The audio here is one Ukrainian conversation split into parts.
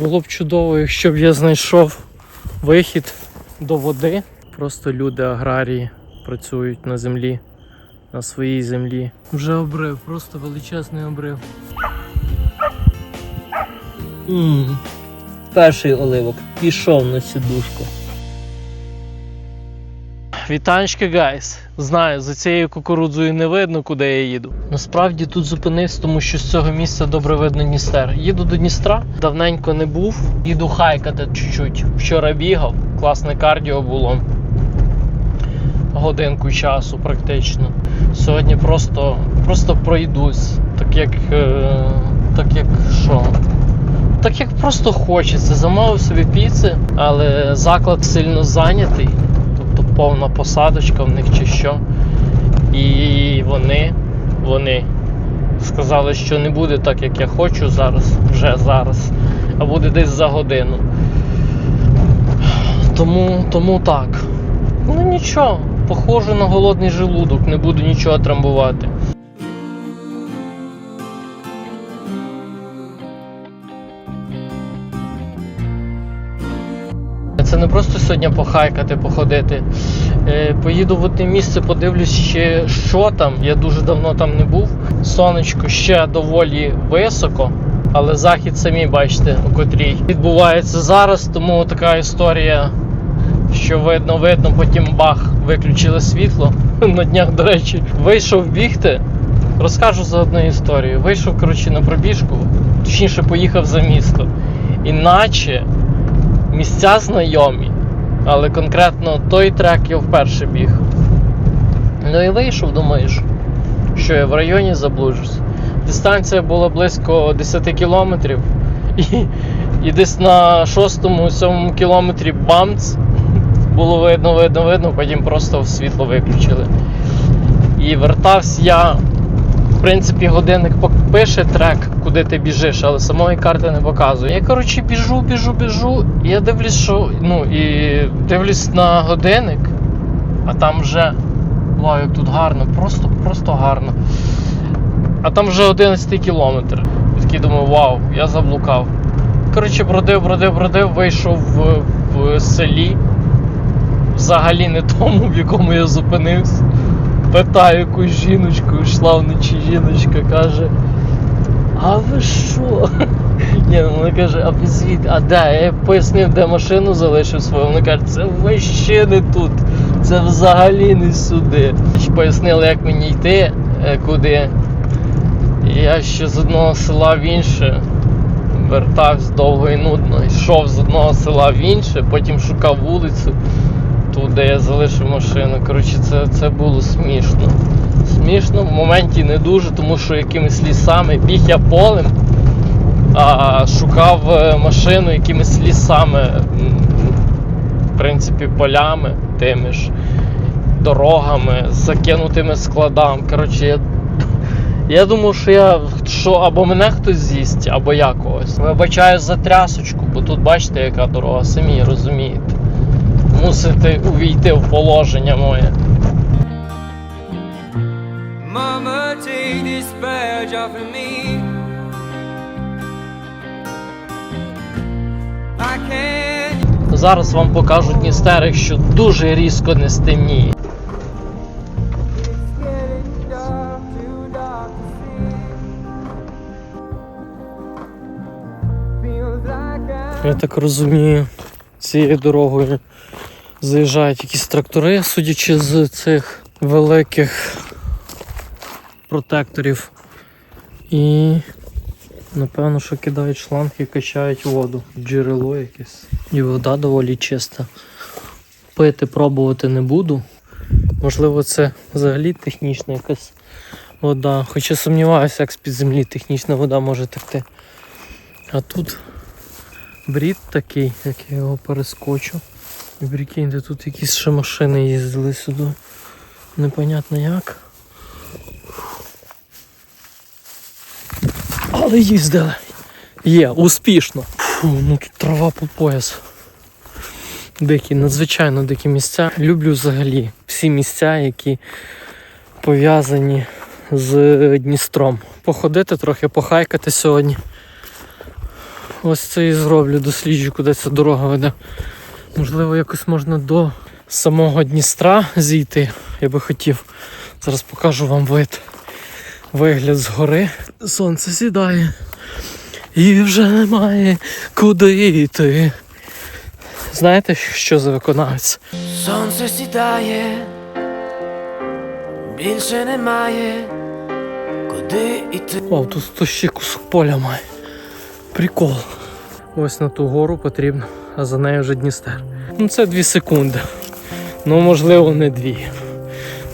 Було б чудово, якщо б я знайшов вихід до води. Просто люди аграрії працюють на землі, на своїй землі. Вже обрив, просто величезний обрив. Ммм, перший оливок пішов на сідушку. Вітанечки, гайс! Знаю, за цією кукурудзою не видно, куди я їду. Насправді тут зупинився, тому що з цього місця добре видно Дністер. Їду до Дністра, давненько не був. Їду хайкати чуть-чуть. Вчора бігав, класне кардіо було. Годинку часу практично. Сьогодні просто, просто пройдусь, так як. Е, так як що? Так як просто хочеться. Замовив собі піци, але заклад сильно зайнятий повна посадочка в них чи що. І вони, вони сказали, що не буде так, як я хочу зараз, вже зараз, а буде десь за годину. Тому, тому так. Ну нічого, похоже на голодний желудок, не буду нічого трамбувати. Просто сьогодні похайкати, походити. Е, Поїду в одне місце, подивлюсь ще, що там. Я дуже давно там не був. Сонечко ще доволі високо, але захід самі бачите, у котрій відбувається зараз. Тому така історія, що видно, видно, потім бах, виключили світло. На днях, до речі, вийшов бігти. Розкажу за одну історію. Вийшов коротше, на пробіжку, точніше поїхав за місто. Іначе місця знайомі, але конкретно той трек я вперше біг. Ну і вийшов, думаєш, що я в районі заблужусь. Дистанція була близько 10 кілометрів, і, і десь на 6-7 кілометрі бамц було видно, видно, видно, потім просто світло виключили. І вертався я. В принципі, годинник пише трек, куди ти біжиш, але самої карти не показує. Я коротше біжу, біжу, біжу, я дивлюсь, що ну і дивлюсь на годинник, а там вже вау, як тут гарно, просто, просто гарно. А там вже 11 кілометр. І такий думаю, вау, я заблукав. Коротше, бродив, бродив, бродив, вийшов в, в селі. Взагалі не тому, в якому я зупинився. Питаю якусь жіночку, йшла вночі жіночка, каже. А ви що? Ні, ну, вона каже, а ви звідки? А де? Я пояснив, де машину залишив свою. Вона каже, це вообще не тут. Це взагалі не сюди. Пояснили, як мені йти, е, куди. Я ще з одного села в інше вертався довго і нудно. Йшов з одного села в інше, потім шукав вулицю тут, де я залишив машину. Коротше, це, це було смішно. Смішно, в моменті не дуже, тому що якимись лісами біг я полем, а шукав е, машину якимись лісами, в принципі, полями тими ж, дорогами, закинутими складами. Коротше, я, я думав, що я що або мене хтось з'їсть, або я когось. Вибачаю за трясочку, бо тут бачите, яка дорога, самі розумієте мусите увійти в положення моє. Mama, take this badge off of me. I can't. Зараз вам покажу Дністерик, що дуже різко не стемніє. Я так розумію, цією дорогою заїжджають якісь трактори, судячи з цих великих протекторів. І напевно, що кидають шланг і качають воду. Джерело якесь. І вода доволі чиста. Пити пробувати не буду. Можливо, це взагалі технічна якась вода. Хоча сумніваюся, як з-під землі технічна вода може текти. А тут брід такий, як я його перескочу. І прикиньте, тут якісь ще машини їздили сюди. Непонятно як. Але їздили. Є, успішно. Фу, ну тут трава по пояс. Дикі, надзвичайно дикі місця. Люблю взагалі всі місця, які пов'язані з Дністром. Походити трохи, похайкати сьогодні. ось це і зроблю, досліджу, куди ця дорога веде. Можливо, якось можна до самого Дністра зійти, я би хотів. Зараз покажу вам вид. Вигляд згори. Сонце сідає. І вже немає куди йти. Знаєте, що за виконавець? Сонце сідає, більше немає, куди йти. О, тут, тут ще кусок поля має. Прикол. Ось на ту гору потрібно, а за нею вже Дністер. Ну це дві секунди. Ну, можливо, не дві.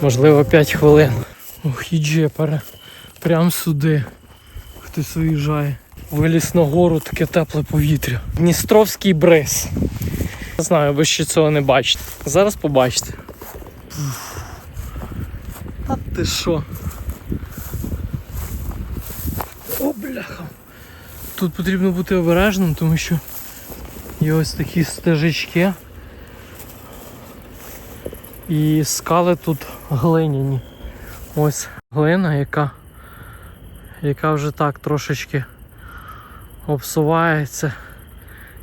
Можливо, 5 хвилин. Ох, і джепера. Прям сюди. Хтось виїжджає. Виліз на гору, таке тепле повітря. Дністровський бриз. Не знаю, ви ще цього не бачите. Зараз побачите. А ти що? О, бляха. Тут потрібно бути обережним, тому що є ось такі стежечки. І скали тут глиняні. Ось глина, яка, яка вже так трошечки обсувається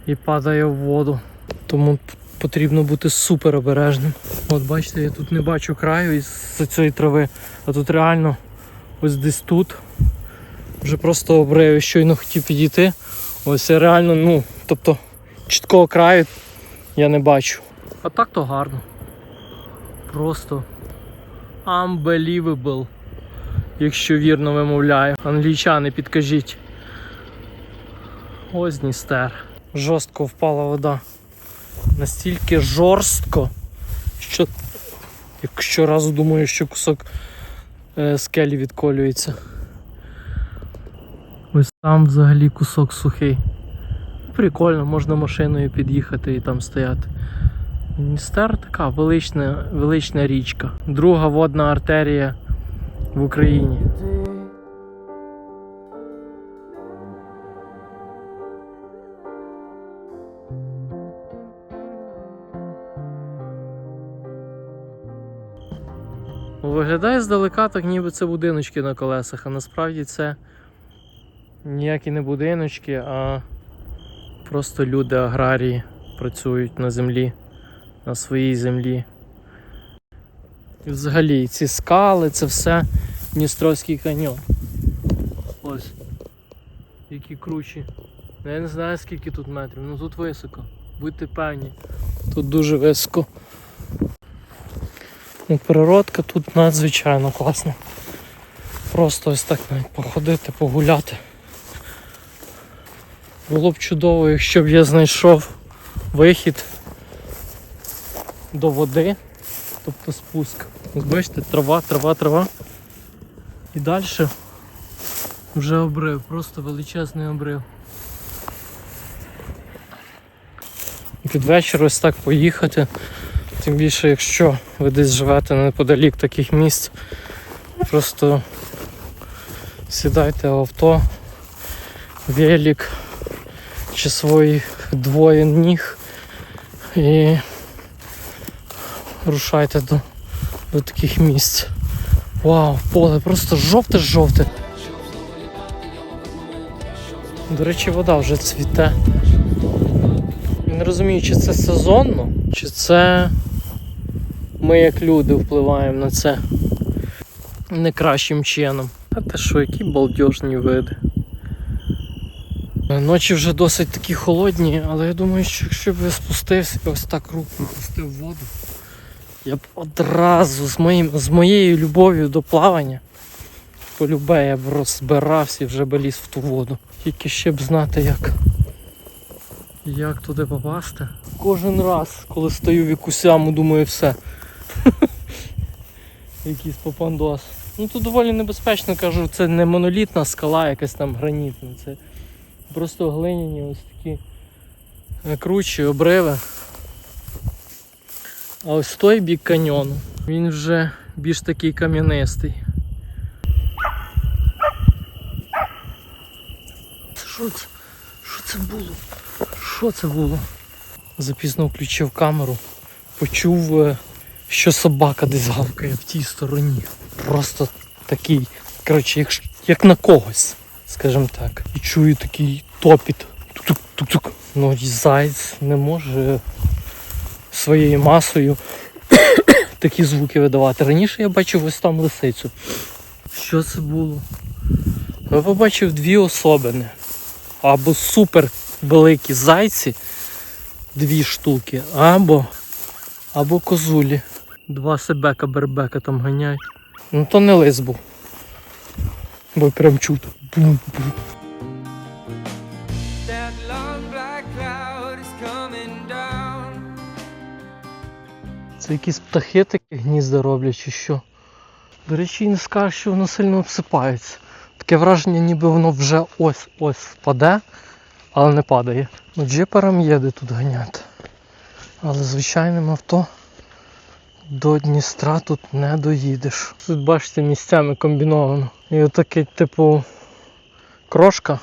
і падає в воду. Тому потрібно бути супер обережним. От бачите, я тут не бачу краю із цієї трави, а тут реально ось десь тут вже просто обрив, щойно хотів підійти. Ось я реально, ну, тобто чіткого краю я не бачу. А так то гарно. Просто unbelievable, якщо вірно вимовляю. Англічани, підкажіть. Ось Дністер. Жорстко впала вода. Настільки жорстко, що як щоразу думаю, що кусок е, скелі відколюється. Ось там взагалі кусок сухий. Прикольно, можна машиною під'їхати і там стояти. Дністер така велична, велична річка. Друга водна артерія в Україні. Виглядає здалека, так ніби це будиночки на колесах, а насправді це ніякі не будиночки, а просто люди аграрії працюють на землі, на своїй землі. І взагалі ці скали, це все Дністровський каньйон. Ось. Які кручі. Ну, Я не знаю скільки тут метрів, ну тут високо. Будьте певні. Тут дуже високо. Ну, Природка тут надзвичайно класна. Просто ось так навіть походити, погуляти. Було б чудово, якщо б я знайшов вихід до води, тобто спуск. Ось бачите, трава, трава, трава. І далі вже обрив, просто величезний обрив. Під вечір ось так поїхати. Тим більше, якщо ви десь живете неподалік таких місць, просто сідайте в авто, велик чи своїх двоє ніг і рушайте до, до таких місць. Вау, поле просто жовте-жовте. До речі, вода вже цвіте. Я не розумію, чи це сезонно, чи це ми як люди впливаємо на це не кращим чином. А те що, які балдежні види. Ночі вже досить такі холодні, але я думаю, що якщо б я спустився ось так руку пустив воду, я б одразу з, моїм, з моєю любов'ю до плавання полюбе, я б розбирався і вже б ліз в ту воду. Тільки ще б знати, як, як туди попасти. Кожен раз, коли стою в якусь яму, думаю, все. Якийсь попандос. Ну тут доволі небезпечно, кажу, це не монолітна скала, якась там гранітна. Це просто глиняні ось такі кручі, обриви. А ось той бік каньйону, він вже більш такий кам'янистий. Що це? Що це було? Що це було? Запізно включив камеру, почув, е, що собака десь гавкає в тій стороні. Просто такий, коротше, як, як на когось, скажімо так. І чую такий топіт. тук-тук-тук-тук. Ну, і не може своєю масою такі звуки видавати. Раніше я бачив ось там лисицю. Що це було? Я побачив дві особини. Або супер великі зайці, дві штуки, або, або козулі. Два себека бербека там ганяють. Ну то не лис був. Бо прям чути. Бум-бум. Це якісь птахи такі гнізда роблять чи що. До речі, не скажеш, що воно сильно обсипається. Таке враження, ніби воно вже ось-ось впаде, але не падає. Ну, джиперам є тут ганяти. Але звичайним авто до Дністра тут не доїдеш. Тут бачите місцями комбіновано. І отакий, типу, крошка.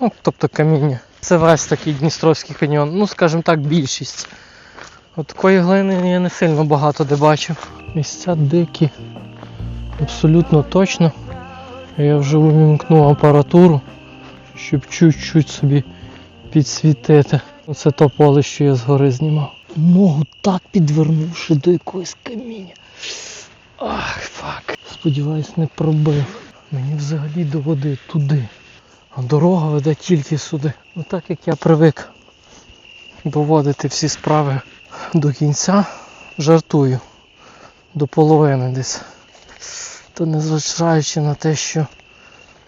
Ну, тобто каміння. Це весь такий Дністровський каньйон. Ну, скажімо так, більшість. От такої глини я не сильно багато де бачив. Місця дикі. Абсолютно точно. Я вже увімкнув апаратуру, щоб чуть-чуть собі підсвітити. Оце то поле, що я згори знімав. Ногу так підвернувши до якогось каміння. Ах, фак. Сподіваюсь, не пробив. Мені взагалі до води туди. А дорога веде тільки сюди. Ну так як я привик доводити всі справи до кінця, жартую. До половини десь. То незважаючи на те, що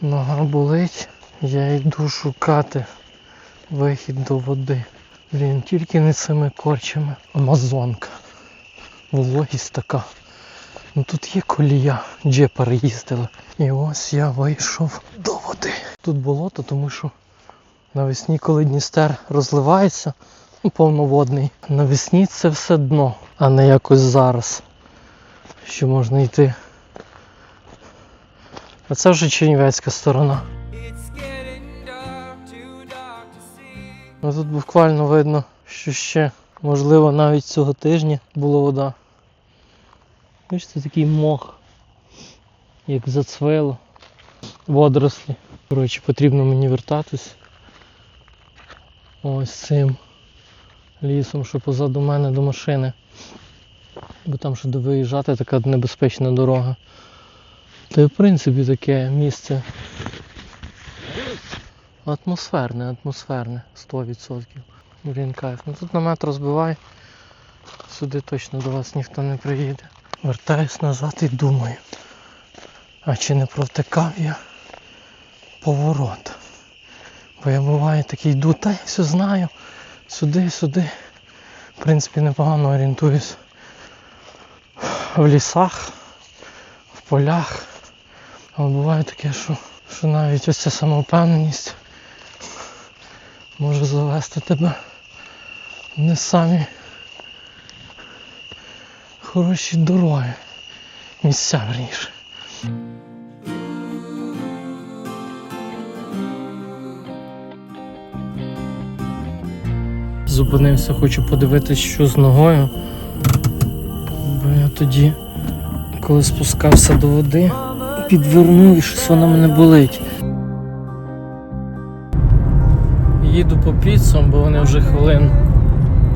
нога болить, я йду шукати вихід до води. Блін, тільки не цими корчами. Амазонка. Вологість така. Ну тут є колія, джепери їздили. І ось я вийшов до води. Тут болото, тому що навесні, коли Дністер розливається, повноводний, навесні це все дно, а не якось зараз. Що можна йти. А це вже Чернівецька сторона. Ну тут буквально видно, що ще, можливо, навіть цього тижня була вода. Бачите, такий мох, як зацвело, водорослі. Коротше, потрібно мені вертатись. Ось цим лісом, що позаду мене до машини. Бо там ще до виїжджати така небезпечна дорога. Та й в принципі таке місце Атмосферне, атмосферне, 100%. Блін, кайф. Ну тут намет розбивай. Сюди точно до вас ніхто не приїде. Вертаюсь назад і думаю. А чи не провтикав я поворот? Бо я буває такий йду, та я все знаю. Сюди, сюди. В принципі, непогано орієнтуюсь. В лісах, в полях. Але буває таке, що, що навіть ось ця самовпевненість може завести тебе не самі хороші дороги. Місця верніше. Зупинився, хочу подивитись, що з ногою. Бо я тоді, коли спускався до води, підвернув і щось вона мене болить. Їду по піцам, бо вони вже хвилин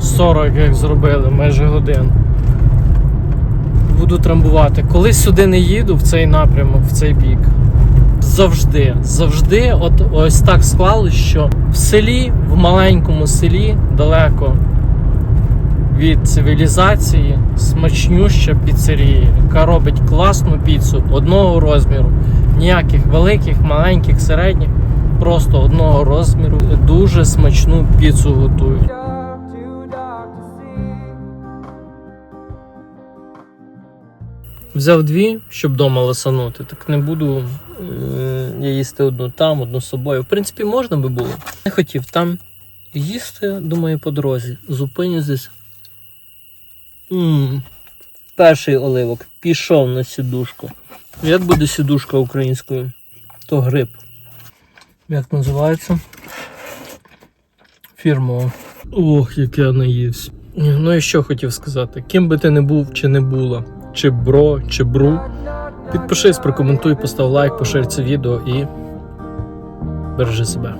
40 як зробили, майже годин. Буду трамбувати. Коли сюди не їду в цей напрямок, в цей бік. Завжди, завжди, от ось так склалось, що в селі, в маленькому селі, далеко від цивілізації, смачнюща піцерія, яка робить класну піцу одного розміру. Ніяких великих, маленьких, середніх, просто одного розміру. Дуже смачну піцу готують. Взяв дві, щоб вдома лисанути, так не буду я їсти одну там, одну з собою. В принципі, можна би було. Не хотів там їсти, думаю, по дорозі. Зупинюсь Перший оливок пішов на сідушку. Як буде сідушка українською? То гриб. Як називається? Фірмово. Ох, як я наївся. Ну і що хотів сказати? Ким би ти не був чи не була, чи бро, чи бру. Підпишись, прокоментуй, постав лайк, пошир це відео і бережи себе.